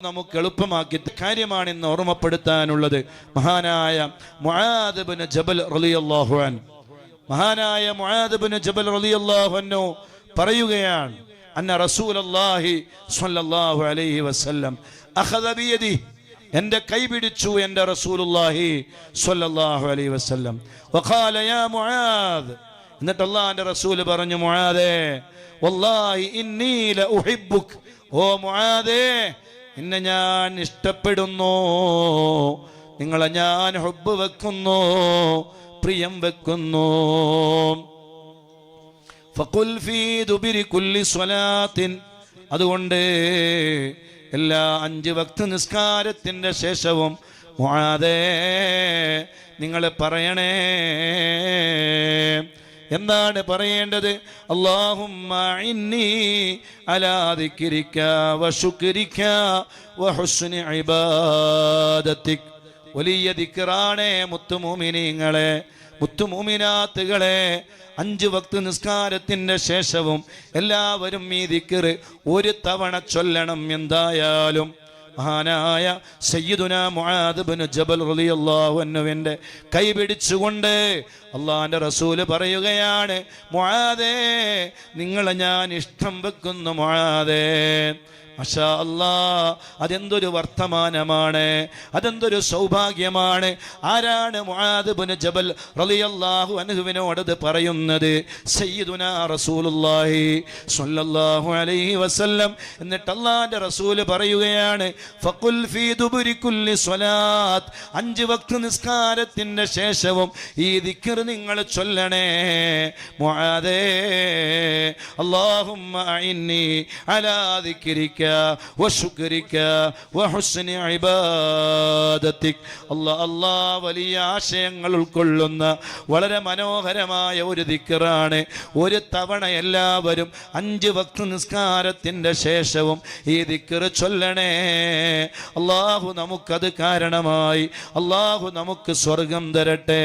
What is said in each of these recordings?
നമുക്ക് എളുപ്പമാക്കി കാര്യമാണെന്ന് ഓർമ്മപ്പെടുത്താനുള്ളത് മഹാനായ മുആദബിന് ജബൽ റളിയല്ലാഹു അൻ മഹാനായ മുആദബിന് ജബൽ റളിയല്ലാഹു അൻഹു പറയുകയാണ് അന്ന റസൂലല്ലാഹി സ്വല്ലല്ലാഹു അലൈഹി വസല്ലം അഖദ ബിയദി. കൈ പിടിച്ചു എന്റെ റസൂലുള്ളാഹി സ്വല്ലല്ലാഹു അലൈഹി വസല്ലം. എന്നിട്ട് അള്ളാഹിന്റെ റസൂൽ പറഞ്ഞു മുആദേ വല്ലാഹി ഇന്നി ഓ മുആദേ നിന്നെ ഞാൻ ഇഷ്ടപ്പെടുന്നു. നിങ്ങളെ ഞാൻ ഹുബ് വെക്കുന്നു. പ്രിയം വെക്കുന്നു. സ്വലാത്തിൻ. അതുകൊണ്ട് എല്ലാ അഞ്ച് വക്ത നിസ്കാരത്തിന്റെ ശേഷവും മുആദേ നിങ്ങൾ പറയണേ എന്താണ് പറയേണ്ടത്? ഇബാദത്തിക്. വലിയ ദിക്കറാണേ മുത്തുമൂമിനീങ്ങളെ മുത്തുമൂമിനാത്തുകളെ. അഞ്ച് വക്ത് നിസ്കാരത്തിന്റെ ശേഷവും എല്ലാവരും ഈ ദിക്കറ് ഒരു തവണ ചൊല്ലണം എന്തായാലും. മഹാനായ സയ്യിദുന മുആദ് ബിൻ ജബൽ റളിയല്ലാഹു അൻഹുവിന്റെ കൈ പിടിച്ചുകൊണ്ട് അള്ളാഹിന്റെ റസൂൽ പറയുകയാണ് മുആദേ നിങ്ങളെ ഞാൻ ഇഷ്ടം വെക്കുന്നു മുആദേ. മഷാ അല്ലാ അതെന്തൊരു വർത്തമാനമാണ് അതെന്തൊരു സൗഭാഗ്യമാണ്. ആരാണ് മുആദ് ബിൻ ജബൽ റളിയല്ലാഹു അൻഹുവിനോട് പറയുന്നത്? സയ്യിദുന റസൂലുള്ളാഹി സ്വല്ലല്ലാഹു അലൈഹി വസല്ലം. എന്നിട്ട് അല്ലാഹുവിന്റെ റസൂൽ പറയുകയാണ് ഫീ സ്വലാത്ത്. അഞ്ച് വക്ത നിസ്കാരത്തിന്റെ ശേഷവും ഈ ദിക്കർ നിങ്ങൾ ചൊല്ലണേ. അല്ലാ അല്ലാ വലിയ ആശയങ്ങൾ ഉൾക്കൊള്ളുന്ന വളരെ മനോഹരമായ ഒരു ദിക്കറാണ്. ഒരു തവണ എല്ലാവരും അഞ്ച് വക്ത് നിസ്കാരത്തിന്റെ ശേഷവും ഈ ദിക്ർ ചൊല്ലണേ. അള്ളാഹു നമുക്കത് കാരണമായി. അള്ളാഹു നമുക്ക് സ്വർഗം തരട്ടെ.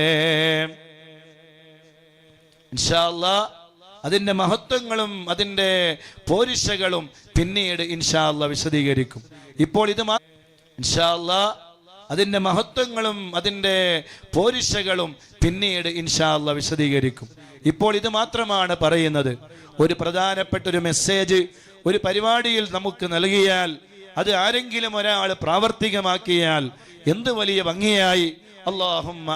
ഇൻഷാ അല്ലാ അതിന്റെ മഹത്വങ്ങളും അതിന്റെ പോരിശകളും പിന്നീട് ഇൻഷാല്ല വിശദീകരിക്കും. ഇപ്പോൾ ഇത് ഇൻഷാല്ല അതിന്റെ മഹത്വങ്ങളും അതിന്റെ പോരിശകളും പിന്നീട് ഇൻഷാല്ല വിശദീകരിക്കും. ഇപ്പോൾ ഇത് മാത്രമാണ് പറയുന്നത്. ഒരു പ്രധാനപ്പെട്ട ഒരു മെസ്സേജ് ഒരു പരിപാടിയിൽ നമുക്ക് നൽകിയാൽ അത് ആരെങ്കിലും ഒരാൾ പ്രാവർത്തികമാക്കിയാൽ എന്ത് വലിയ ഭംഗിയായി. അള്ളാഹും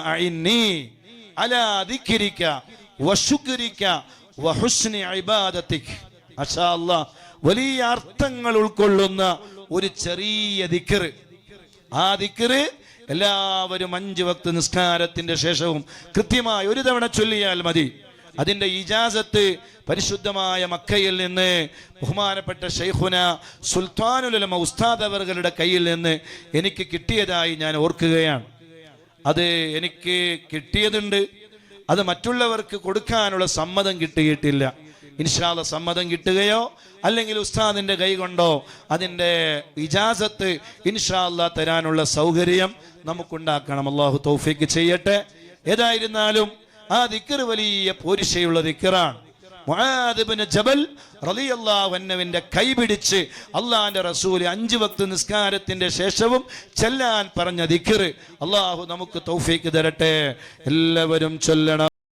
വലിയ അർത്ഥങ്ങൾ ഉൾക്കൊള്ളുന്ന ഒരു ചെറിയ ദിക്കർ ആ ദിക്കറ് എല്ലാവരും അഞ്ച് വക്ത് നിസ്കാരത്തിന്റെ ശേഷവും കൃത്യമായി ഒരു തവണ ചൊല്ലിയാൽ മതി. അതിന്റെ ഇജാസത്ത് പരിശുദ്ധമായ മക്കയിൽ നിന്ന് ബഹുമാനപ്പെട്ട ഷെയ്ഖുന സുൽത്താനുലമ ഉസ്താദ് അവറുകളുടെ കയ്യിൽ നിന്ന് എനിക്ക് കിട്ടിയതായി ഞാൻ ഓർക്കുകയാണ്. അത് എനിക്ക് കിട്ടിയതുണ്ട്. അത് മറ്റുള്ളവർക്ക് കൊടുക്കാനുള്ള സമ്മതം കിട്ടിയിട്ടില്ല. ഇൻഷാല്ല സമ്മതം കിട്ടുകയോ അല്ലെങ്കിൽ ഉസ്താദിന്റെ കൈ കൊണ്ടോ അതിന്റെ ഇജാസത്ത് ഇൻഷാല്ല തരാനുള്ള സൗകര്യം നമുക്കുണ്ടാക്കണം. അള്ളാഹു തൗഫീക്ക് ചെയ്യട്ടെ. ഏതായിരുന്നാലും ആ ദിക്കർ വലിയ പോരിശയുള്ള ദിക്കറാണ് ജബൽ റളിയല്ലാഹു അൻഹുവിന്റെ കൈപിടിച്ച് അള്ളാഹിന്റെ റസൂൽ അഞ്ച് വക്ത് നിസ്കാരത്തിന്റെ ശേഷവും ചെല്ലാൻ പറഞ്ഞ ദിക്കർ അള്ളാഹു നമുക്ക് തൗഫീക്ക് തരട്ടെ. എല്ലാവരും ചൊല്ലണം.